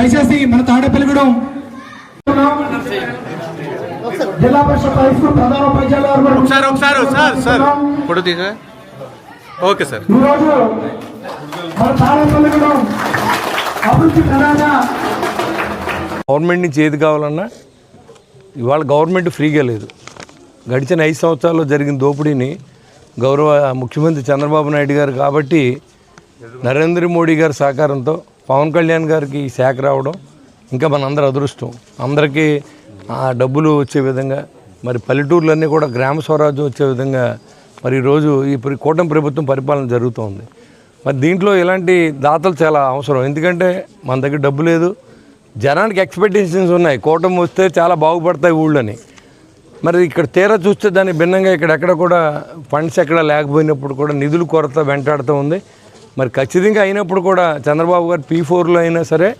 మన తాడేపల్లిగూడెం జిల్లా పరిషత్ high school ప్రధాన ఉపాధ్యాయులు గారు ఒకసారి ఒకసారి సార్. సార్ ఫోటో తీసా? Okay sir. ఈరోజు మన తాడేపల్లిగూడెం అభివృద్ధి ప్రధాన గవర్నమెంట్ నుంచి ఏది కావాలన్నా ఇవాళ గవర్నమెంట్ ఫ్రీగా లేదు. గడిచిన ఐదు సంవత్సరాల్లో జరిగిన దోపిడీని గౌరవ ముఖ్యమంత్రి చంద్రబాబు నాయుడు గారు కాబట్టి నరేంద్ర మోడీ గారి సహకారంతో పవన్ కళ్యాణ్ గారికి ఈ శాఖ రావడం ఇంకా మనందరి అదృష్టం. అందరికీ ఆ డబ్బులు వచ్చే విధంగా మరి పల్లెటూర్లన్నీ కూడా గ్రామ స్వరాజ్యం వచ్చే విధంగా మరి ఈరోజు ఈ కూటమి ప్రభుత్వం పరిపాలన జరుగుతోంది. మరి దీంట్లో ఇలాంటి దాతలు చాలా అవసరం. ఎందుకంటే మన దగ్గర డబ్బు లేదు. జనానికి ఎక్స్పెక్టేషన్స్ ఉన్నాయి. కూటమి వస్తే చాలా బాగుపడతాయి ఊళ్ళని. మరి ఇక్కడ తీరా చూస్తే దాని భిన్నంగా ఇక్కడ ఎక్కడ కూడా ఫండ్స్ ఎక్కడ లేకపోయినప్పుడు కూడా నిధుల కొరత వెంటాడుతూ ఉంది. మరి ఖచ్చితంగా అయినప్పుడు కూడా చంద్రబాబు గారు పీ ఫోర్లో అయినా సరే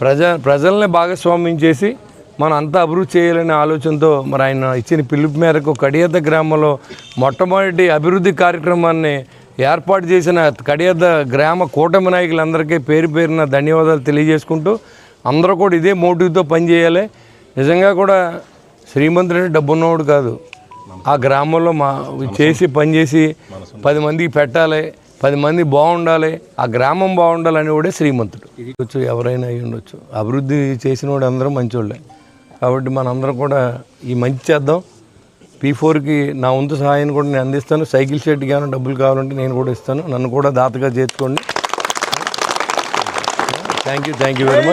ప్రజ ప్రజల్ని భాగస్వామ్యం చేసి మనం అంతా అభివృద్ధి చేయాలనే ఆలోచనతో మరి ఆయన ఇచ్చిన పిలుపు మేరకు కడియద్ద గ్రామంలో మొట్టమొదటి అభివృద్ధి కార్యక్రమాన్ని ఏర్పాటు చేసిన కడియద్ద గ్రామ కూటమి నాయకులందరికీ పేరు పేరున ధన్యవాదాలు తెలియజేసుకుంటూ అందరూ కూడా ఇదే మోటివ్తో పనిచేయాలి. నిజంగా కూడా శ్రీమంతుడు అంటే కాదు. ఆ గ్రామంలో మా చేసి పనిచేసి పది మందికి పెట్టాలి. పది మంది బాగుండాలి ఆ గ్రామం బాగుండాలని కూడా శ్రీమంతుడు. వచ్చు ఎవరైనా అయి ఉండొచ్చు. అభివృద్ధి చేసిన వాడు అందరూ మంచోళ్ళే. కాబట్టి మనందరం కూడా ఈ మంచి చేద్దాం. పీ ఫోర్కి నా వంతు సహాయాన్ని కూడా నేను అందిస్తాను. సైకిల్ షెట్కి ఏమైనా డబ్బులు కావాలంటే నేను కూడా ఇస్తాను. నన్ను కూడా దాతగా చేర్చుకోండి. Thank you thank you very much